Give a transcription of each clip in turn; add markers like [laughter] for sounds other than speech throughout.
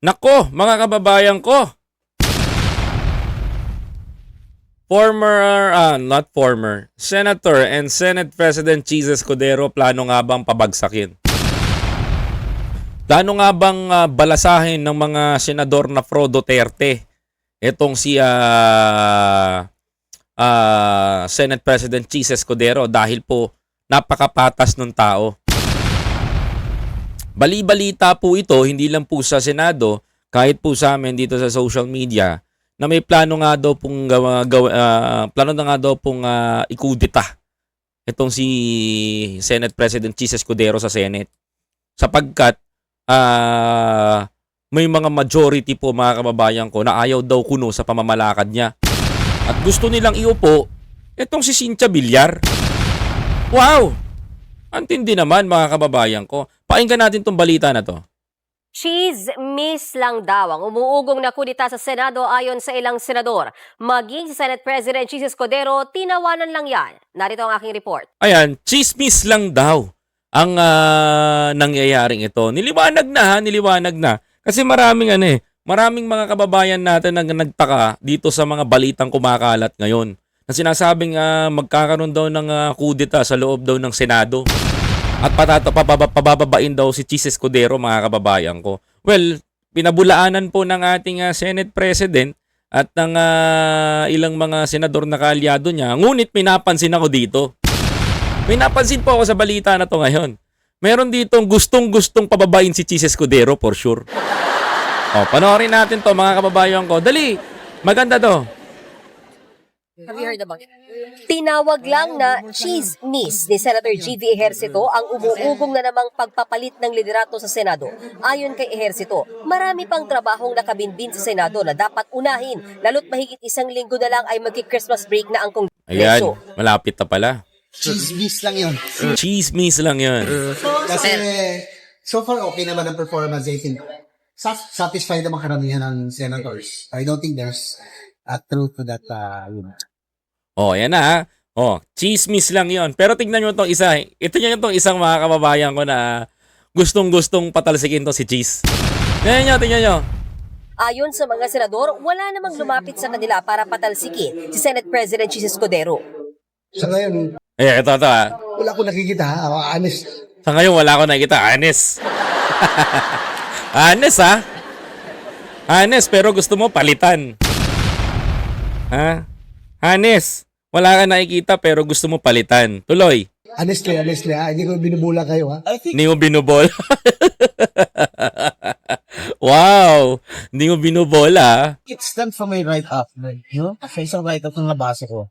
Nako, mga kababayan ko. Former, ah, not former, Senator and Senate President Jesus Codero plano nga bang pabagsakin? Plano nga bang ah, balasahin ng mga senador na Fro Duterte? Itong si ah, ah, Senate President Jesus Codero dahil po napakapatas ng tao. Bali-balita po ito, hindi lang po sa Senado, kahit po sa amin dito sa social media, na may plano nga daw pong gawa, gawa, ah, plano na nga daw pong ah, ikudita itong si Senate President Jesus Cudero sa Senate. Sapagkat ah, may mga majority po mga kababayan ko na ayaw daw kuno sa pamamalakad niya. At gusto nilang iupo itong si Cynthia Villar. Wow! Antindi naman mga kababayan ko. Pakinggan natin tong balita na to. Cheese miss lang daw ang umuugong na kudita sa Senado ayon sa ilang senador. Maging si Senate President Jesus Codero, tinawanan lang yan. Narito ang aking report. Ayan, chismis lang daw ang ah, nangyayaring ito. Niliwanag na ha, niliwanag na. Kasi maraming ano eh, maraming mga kababayan natin ang nagtaka dito sa mga balitang kumakalat ngayon. Na sinasabing ah, magkakaroon daw ng ah, kudeta sa loob daw ng Senado. At patata, pababa, pabababain daw si Chis Escudero mga kababayan ko. Well, pinabulaanan po ng ating ah, Senate President at ng ah, ilang mga senador na kaalyado niya. Ngunit may napansin ako dito. May napansin po ako sa balita na to ngayon. Meron ditong gustong-gustong pababain si Chis Escudero for sure. [laughs] O, panoorin natin to mga kababayan ko. Dali, maganda to. Have you heard about it? Tinawag lang na cheese miss ni Senator G.V. Ejercito ang umuugong na namang pagpapalit ng liderato sa Senado. Ayon kay Ejercito, marami pang trabahong nakabinbin sa Senado na dapat unahin, lalo't mahigit isang linggo na lang ay magki-Christmas break na ang Ayan, Kongreso. malapit na pala. Chismis lang yun. Chismis lang yan. Kasi, so far, okay naman ang performance. I think, sa- satisfied naman karamihan ng senators. I don't think there's a truth to that. Uh, yun. Oh, yan na ha. Oh, chismis lang yon. Pero tingnan nyo itong isa. Ito nyo itong isang mga kababayan ko na gustong-gustong patalsikin to si Cheese. Tingnan nyo, tingnan nyo. Ayon sa mga senador, wala namang lumapit sa kanila para patalsikin si Senate President Jesus Codero. Sa ngayon, Eh, ito, ito ha. wala ko nakikita ha. Ako, honest. Sa ngayon, wala ko nakikita. Honest. [laughs] Honest, ha? Honest, pero gusto mo palitan. Ha? Honest. Wala ka nakikita, pero gusto mo palitan. Tuloy. Honestly, honestly ha. Hindi ko binubula kayo ha. Hindi mo binubol. [laughs] wow. Hindi mo binubola. It stands for my right half. You know? Sa isang right half na nabasa ko.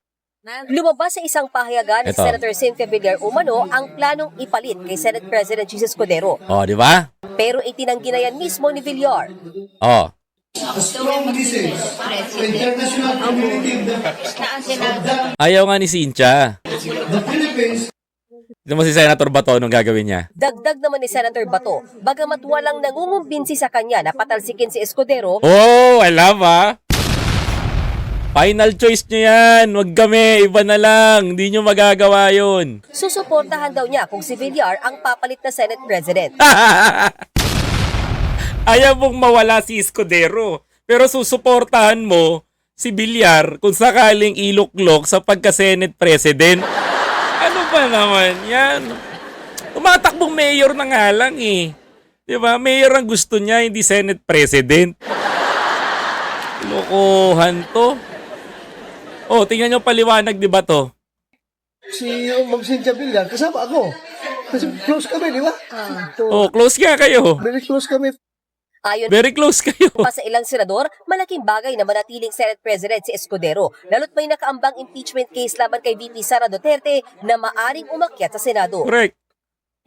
Lumabas sa isang pahayagan ni Ito. Senator Cynthia Villar Umano ang planong ipalit kay Senate President Jesus Codero. Oh, di ba? Pero itinanggi na yan mismo ni Villar. Oh. Ayaw nga ni Cynthia. Ito mo si Senator Bato nung gagawin niya. Dagdag naman ni Senator Bato, bagamat walang nangungumbinsi sa kanya na patalsikin si Escudero, Oh, I love ah. Final choice nyo yan. Huwag kami. Iba na lang. Hindi nyo magagawa yun. susuportahan daw niya kung si Villar ang papalit na Senate President. [laughs] Ayaw mong mawala si Escudero. Pero susuportahan mo si Villar kung sakaling iluklok sa pagka-Senate President. Ano ba naman yan? Tumatakbong mayor na nga lang eh. Di ba? Mayor ang gusto niya, hindi Senate President. Lokohan to. Oh, tingnan nyo paliwanag, di ba to? Si uh, Ma'am Cynthia Villar, kasama ako. Kasi close kami, di ba? So, Oh, close nga kayo. very close kami. Ayon Very close kayo. [laughs] pa sa ilang senador, malaking bagay na manatiling Senate President si Escudero, lalo't may nakaambang impeachment case laban kay VP Sara Duterte na maaring umakyat sa Senado. Correct.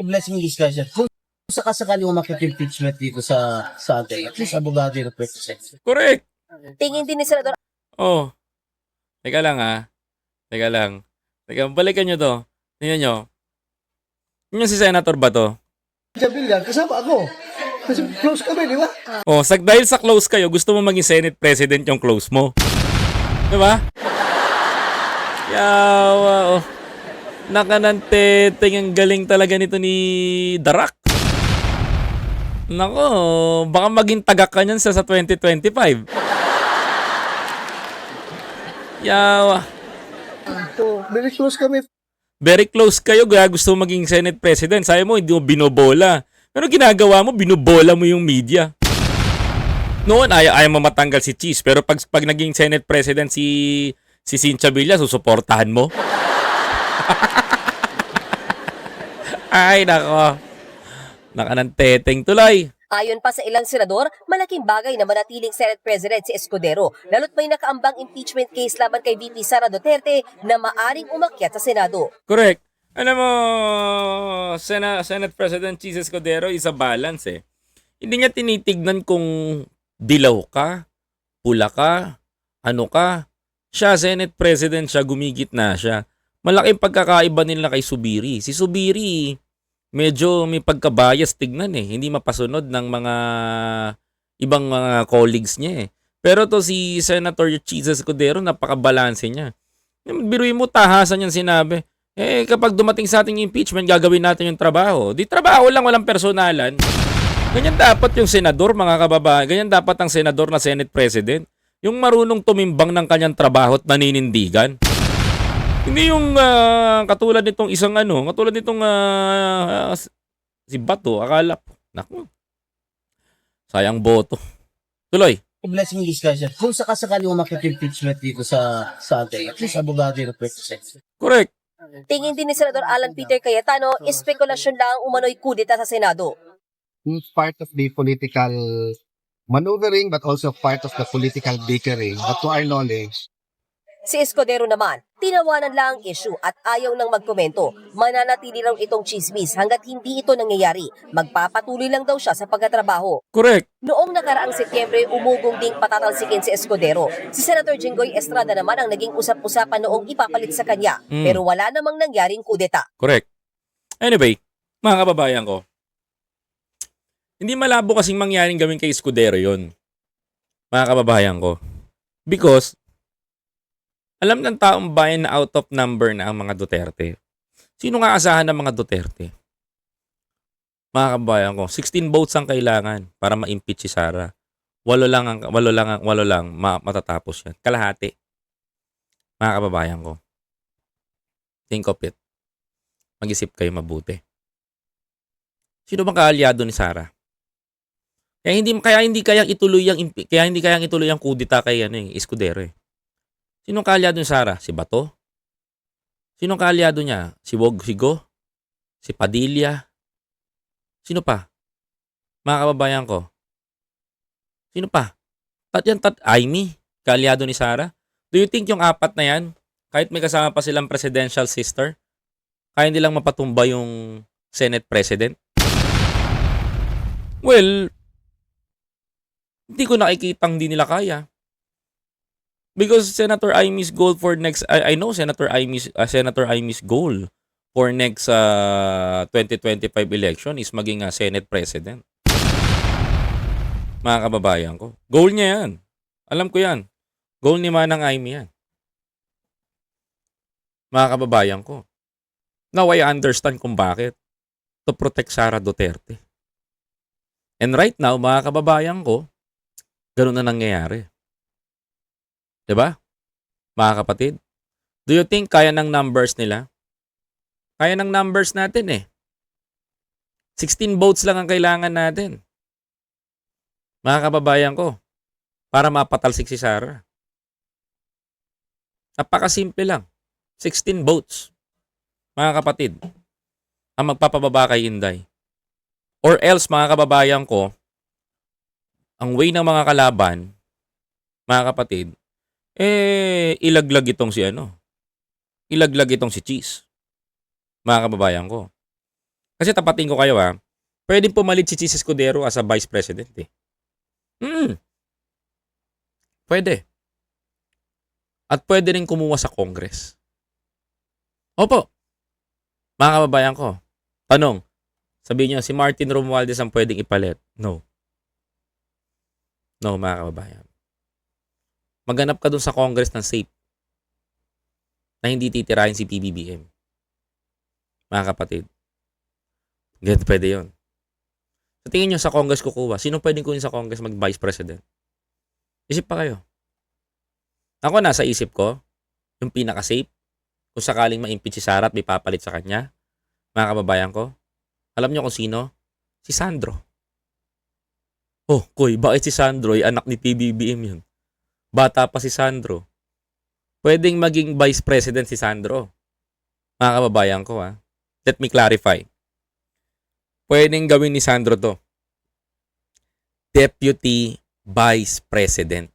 blessing discussion. Kung sakasakali umakit yung impeachment dito sa sa atin, at least abogado yung represent. Correct. Tingin din ni Senador Oh. Teka lang ah. Teka lang. Teka, balikan nyo to. Tingnan nyo. Yung si Senator ba to? Cynthia Villar, kasama ako. Kasi close kami, di ba? Oh, sa, dahil sa close kayo, gusto mo maging Senate President yung close mo. Di ba? Yawa, oh. Nakanante, ang galing talaga nito ni Darak. Nako, baka maging tagak ka niyan sa, sa 2025. Yawa. So, very close kami. Very close kayo, gusto mo maging Senate President. Sabi mo, hindi mo binobola. Pero ginagawa mo, binobola mo yung media. Noon, ayaw, ayaw mo matanggal si Cheese. Pero pag, pag naging Senate President si, si Cynthia Villa, susuportahan mo. [laughs] Ay, nako. Naka ng teteng tuloy. Ayon pa sa ilang senador, malaking bagay na manatiling Senate President si Escudero, lalo't may nakaambang impeachment case laban kay VP Sara Duterte na maaring umakyat sa Senado. Correct. Alam mo, Sena, Senate President Jesus Cordero is a balance eh. Hindi niya tinitignan kung dilaw ka, pula ka, ano ka. Siya, Senate President siya, gumigit na siya. Malaking pagkakaiba nila kay Subiri. Si Subiri, medyo may pagkabayas tignan eh. Hindi mapasunod ng mga ibang mga colleagues niya eh. Pero to si Senator Jesus Cordero, napakabalanse niya. Biruin mo, tahasan niyang sinabi. Eh, kapag dumating sa ating impeachment, gagawin natin yung trabaho. Di trabaho lang, walang personalan. Ganyan dapat yung senador, mga kababayan. Ganyan dapat ang senador na Senate President. Yung marunong tumimbang ng kanyang trabaho at naninindigan. Hindi yung ah, katulad nitong isang ano, katulad nitong ah, si Bato, akala po, naku, sayang boto. Tuloy. blessing discussion. Kung sakasakali umakit yung impeachment dito sa sa atin, at least abogado yung represent. Correct. Tingin din ni Senador Alan Peter Cayetano, espekulasyon lang ang umano'y kudeta sa Senado. it's part of the political maneuvering but also part of the political bickering. But to our knowledge, Si Escudero naman, tinawanan lang ang issue at ayaw nang magkomento. Mananatili raw itong chismis hanggat hindi ito nangyayari. Magpapatuloy lang daw siya sa pagkatrabaho. Correct. Noong nakaraang Setyembre, umugong ding patatalsikin si Escudero. Si Senator Jinggoy Estrada naman ang naging usap-usapan noong ipapalit sa kanya. Mm. Pero wala namang nangyaring kudeta. Correct. Anyway, mga kababayan ko, hindi malabo kasing mangyaring gawin kay Escudero yon Mga kababayan ko. Because, alam ng taong bayan na out of number na ang mga Duterte. Sino nga asahan ng mga Duterte? Mga kababayan ko, 16 votes ang kailangan para ma-impeach si Sara. Walo lang ang walo lang ang walo lang ma- matatapos 'yan. Kalahati. Mga kababayan ko. Think of it mag-isip kayo mabuti. Sino bang kaalyado ni Sara? Kaya hindi kaya hindi kayang ituloy ang kaya hindi kayang ituloy ang kudita kay ano eh, Escudero eh. Sino kaalyado ni Sara? Si Bato? Sino kaalyado niya? Si Wog Sigo? Si Padilla? Sino pa? Mga kababayan ko. Sino pa? Tat yan, tat, Aimee, kaalyado ni Sara. Do you think yung apat na yan, kahit may kasama pa silang presidential sister, kaya nilang mapatumba yung Senate President? Well, hindi ko nakikitang di nila kaya. Because Senator Imey's goal for next, I, I know Senator Imey's, uh, Senator Imey's goal for next uh, 2025 election is maging uh, Senate President. Mga kababayan ko. Goal niya yan. Alam ko yan. Goal ni Manang Imey yan. Mga kababayan ko. Now I understand kung bakit. To protect Sara Duterte. And right now, mga kababayan ko, ganun na nangyayari. 'Di ba? Mga kapatid. Do you think kaya ng numbers nila? Kaya ng numbers natin eh. 16 votes lang ang kailangan natin. Mga kababayan ko, para mapatalsik si Sara. Napakasimple lang. 16 votes. Mga kapatid, ang magpapababa kay Inday. Or else, mga kababayan ko, ang way ng mga kalaban, mga kapatid, eh, ilaglag itong si ano. Ilaglag itong si Cheese. Mga kababayan ko. Kasi tapatin ko kayo ha, pwedeng pumalit si Cheese Escudero as a vice president eh. Hmm. Pwede. At pwede rin kumuha sa Congress. Opo. Mga kababayan ko, tanong, sabihin niyo, si Martin Romualdez ang pwedeng ipalit. No. No, mga kababayan. Maghanap ka dun sa Congress ng safe na hindi titirahin si PBBM. Mga kapatid. Ganito pwede yon. Sa tingin nyo sa Congress kukuha, sino pwedeng kunin sa Congress mag-Vice President? Isip pa kayo. Ako nasa isip ko, yung pinaka-safe, kung sakaling ma-impeach si Sara at may papalit sa kanya, mga kababayan ko, alam nyo kung sino? Si Sandro. Oh, Koy, bakit si Sandro? Ay anak ni PBBM yun. Bata pa si Sandro. Pwedeng maging Vice President si Sandro. Mga kababayan ko ha. Let me clarify. Pwedeng gawin ni Sandro to. Deputy Vice President.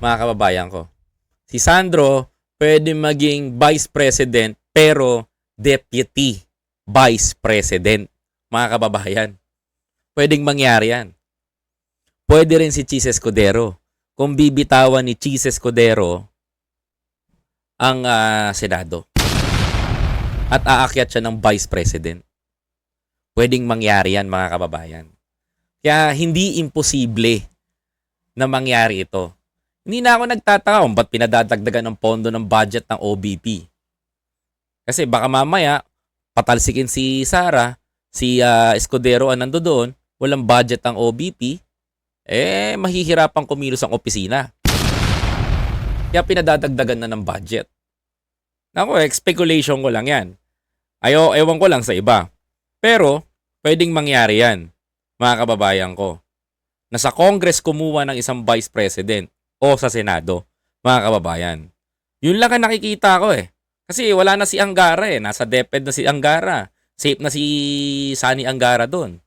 Mga kababayan ko. Si Sandro pwede maging Vice President pero Deputy Vice President. Mga kababayan. Pwedeng mangyari yan. Pwede rin si Cheese Escudero. Kung bibitawan ni Cheese Escudero ang ah, Senado. At aakyat siya ng Vice President. Pwedeng mangyari yan mga kababayan. Kaya hindi imposible na mangyari ito. Hindi na ako nagtataka kung ba't pinadadagdagan ng pondo ng budget ng OBP. Kasi baka mamaya, patalsikin si Sara, si ah, Escudero ang nando doon, walang budget ang OBP, eh mahihirapan kumilos ang opisina. Kaya pinadadagdagan na ng budget. Nako, eh, speculation ko lang yan. Ayo, ewan ko lang sa iba. Pero, pwedeng mangyari yan, mga kababayan ko. Na sa Congress kumuha ng isang Vice President o sa Senado, mga kababayan. Yun lang ang nakikita ko eh. Kasi wala na si Angara eh. Nasa DepEd na si Angara. Safe na si Sunny Angara doon.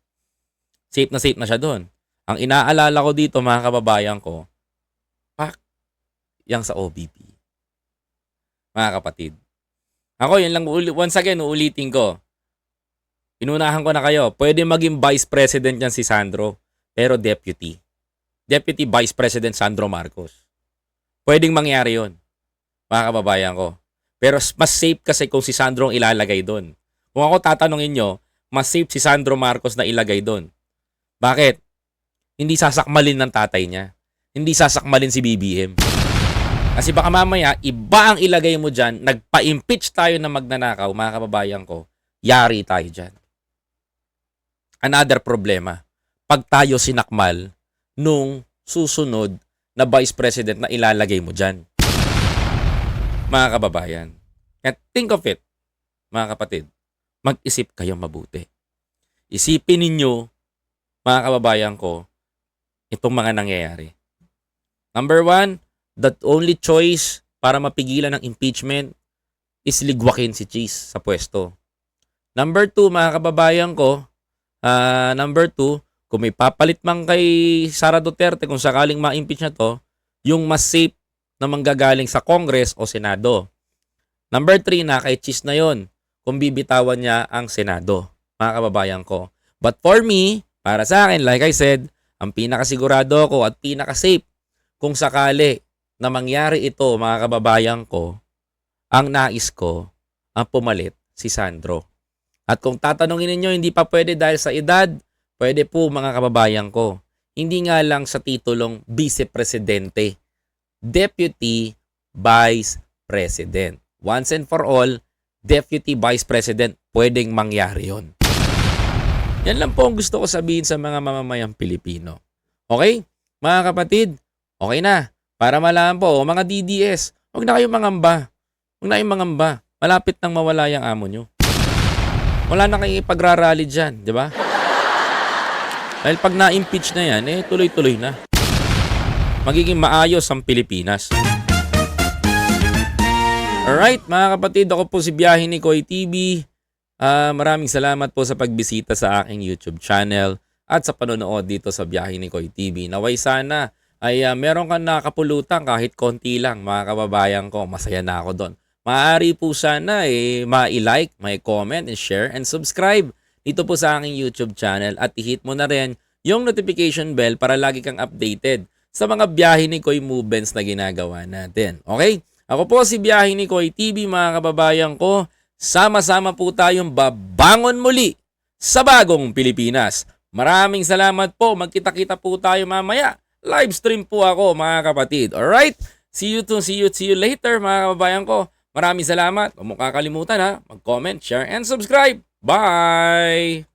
Safe na safe na siya doon. Ang inaalala ko dito mga kababayan ko, pak, yang sa OBP. Mga kapatid. Ako, yun lang, once again, uulitin ko. Inunahan ko na kayo, pwede maging Vice President yan si Sandro, pero Deputy. Deputy Vice President Sandro Marcos. Pwedeng mangyari yon mga kababayan ko. Pero mas safe kasi kung si Sandro ang ilalagay doon. Kung ako tatanungin nyo, mas safe si Sandro Marcos na ilagay doon. Bakit? Hindi sasakmalin ng tatay niya. Hindi sasakmalin si BBM. Kasi baka mamaya, iba ang ilagay mo dyan, nagpa-impeach tayo na magnanakaw, mga kababayan ko, yari tayo dyan. Another problema, pag tayo sinakmal nung susunod na vice president na ilalagay mo dyan. Mga kababayan. Kaya think of it, mga kapatid, mag-isip kayo mabuti. Isipin ninyo, mga kababayan ko, itong mga nangyayari. Number one, the only choice para mapigilan ng impeachment is ligwakin si Cheese sa pwesto. Number two, mga kababayan ko, ah, number two, kung may papalit man kay Sara Duterte kung sakaling ma-impeach na to, yung mas safe na manggagaling sa Congress o Senado. Number three, na kay Cheese na yon kung bibitawan niya ang Senado, mga kababayan ko. But for me, para sa akin, like I said, ang pinakasigurado ko at pinaka-safe kung sakali na mangyari ito, mga kababayan ko, ang nais ko, ang pumalit si Sandro. At kung tatanungin ninyo, hindi pa pwede dahil sa edad, pwede po mga kababayan ko. Hindi nga lang sa titulong Vice Presidente, Deputy Vice President. Once and for all, Deputy Vice President, pwedeng mangyari yon. Yan lang po ang gusto ko sabihin sa mga mamamayang Pilipino. Okay? Mga kapatid, okay na. Para malaman po, o mga DDS, huwag na kayong mangamba. Huwag na kayong mangamba. Malapit nang mawala yung amo nyo. Wala na kayong ipagrarally dyan, di ba? Dahil pag na-impeach na yan, eh tuloy-tuloy na. Magiging maayos ang Pilipinas. Alright, mga kapatid, ako po si Biyahe ni Koy TV. Ah, maraming salamat po sa pagbisita sa aking YouTube channel at sa panonood dito sa Biyahe ni Koy TV. Naway sana ay ah, meron kang nakapulutan kahit konti lang mga kababayan ko. Masaya na ako doon. Maaari po sana eh, ma-like, may comment, and share, and subscribe dito po sa aking YouTube channel at i-hit mo na rin yung notification bell para lagi kang updated sa mga biyahe ni Koy Movements na ginagawa natin. Okay? Ako po si Biyahe ni Koy TV mga kababayan ko. Sama-sama po tayong babangon muli sa bagong Pilipinas. Maraming salamat po. Magkita-kita po tayo mamaya. Live stream po ako mga kapatid. Alright? See you to see you, see you later mga kababayan ko. Maraming salamat. Huwag mo kakalimutan ha. Mag-comment, share, and subscribe. Bye!